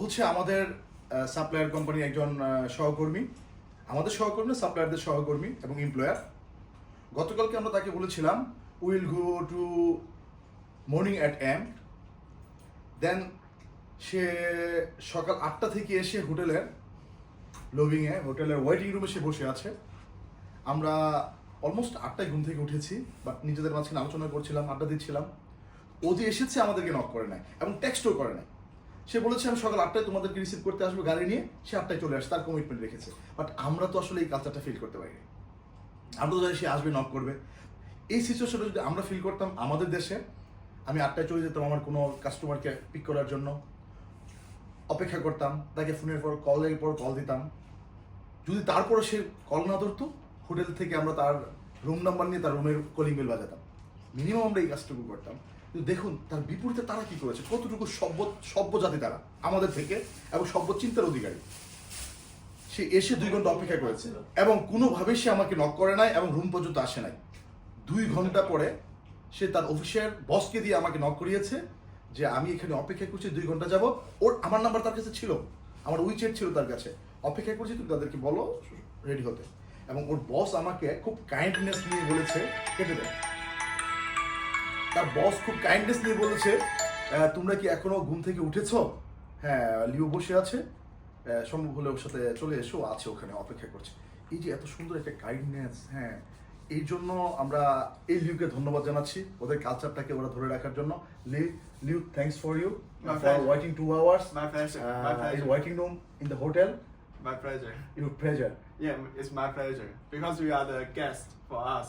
হচ্ছে আমাদের সাপ্লায়ার কোম্পানির একজন সহকর্মী। আমাদের সহকর্মী সাপ্লায়ারদের সহকর্মী এবং এমপ্লয়ার গতকালকে আমরা তাকে বলেছিলাম will go to morning at AM then সে সকাল আটটা থেকে এসে হোটেলের লবিংয়ে হোটেলের ওয়েটিং রুমে সে বসে আছে। আমরা অলমোস্ট আটটায় ঘুম থেকে উঠেছি বাট নিজেদের মাঝখানে আলোচনা করছিলাম, আড্ডা দিচ্ছিলাম। ও যে এসেছে, আমাদেরকে নক করে নাই এবং টেক্সটও করে নাই সে বলেছে, আমি সকাল আটটায় তোমাদেরকে রিসিভ করতে আসব গাড়ি নিয়ে। সে আটটায় চলে আসে, তার কমিটমেন্ট রেখেছে। বাট আমরা তো আসলে এই কালচারটা ফিল করতে পারি আমরা তো জানি সে আসবে নক করবে। এই সিচুয়েশনটা যদি আমরা ফিল করতাম আমাদের দেশে, আমি আটটায় চলে যেতাম আমার কোনো কাস্টমারকে পিক করার জন্য। অপেক্ষা করতাম, তাকে ফোনের পর কলের পর কল দিতাম। যদি তারপরে সে কল না ধরতো হোটেল থেকে আমরা তার রুম নাম্বার নিয়ে তার রুমের কলিং বেল বাজাতাম। মিনিমাম আমরা এই কাজটুকু করতাম। কিন্তু দেখুন, তার বিপরীতে তারা কি করেছে? কতটুকু সভ্য সভ্য জাতি তারা? আমাদের থেকে, এবং সভ্য চিন্তার অধিকারী। সে এসে দুই ঘণ্টা অপেক্ষা করেছে, এবং কোনোভাবেই সে আমাকে নক করে নাই, এবং রুম পর্যন্ত আসে নাই। দুই ঘণ্টা পরে সে তার অফিসের বসকে দিয়ে আমাকে নক করিয়েছে, যে আমি এখানে অপেক্ষা করছি, দুই ঘণ্টা যাব ওর, আমার নাম্বার তার কাছে ছিল। আমার উইচেট ছিল তার কাছে। অপেক্ষা করছি, তুমি তাদেরকে বলো রেডি হতে। এবং ওর বস আমাকে খুব কাইন্ডনেস নিয়ে বলেছে, কেটে দেয় তার বস খুব কাইন্ডনেস নিয়ে বলেছে তোমরা কি এখনও ঘুম থেকে উঠেছো? হ্যাঁ লিও বসে আছে। সম্ভব হলে ওর সাথে চলে এসো আছে ওখানে অপেক্ষা করছে। এই যে এত সুন্দর একটা কাইন্ডনেস হ্যাঁ এই জন্য আমরা এই লিউকে ধন্যবাদ জানাচ্ছি ওদের কালচারটাকে ওরা ধরে রাখার জন্য। Liu Liu thanks for you for waiting two hours pleasure. My in waiting room in the hotel My pleasure. Your pleasure Yeah, it's my pleasure. Because you are the guest for us.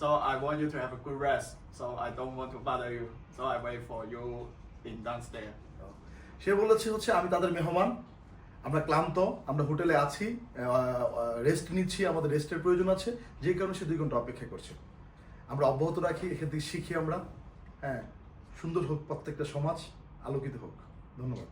So I want you to have a good rest. So I don't want to bother you. So I wait for you in downstairs. সে বলেছে হচ্ছে আমি তাদের মেহমান আমরা ক্লান্ত, আমরা হোটেলে আছি রেস্ট নিচ্ছি, আমাদের রেস্টের প্রয়োজন আছে যে কারণে সে দুই ঘণ্টা অপেক্ষা করছে আমরা অব্যাহত রাখি, এখান থেকে শিখি আমরা হ্যাঁ সুন্দর হোক প্রত্যেকটা সমাজ, আলোকিত হোক ধন্যবাদ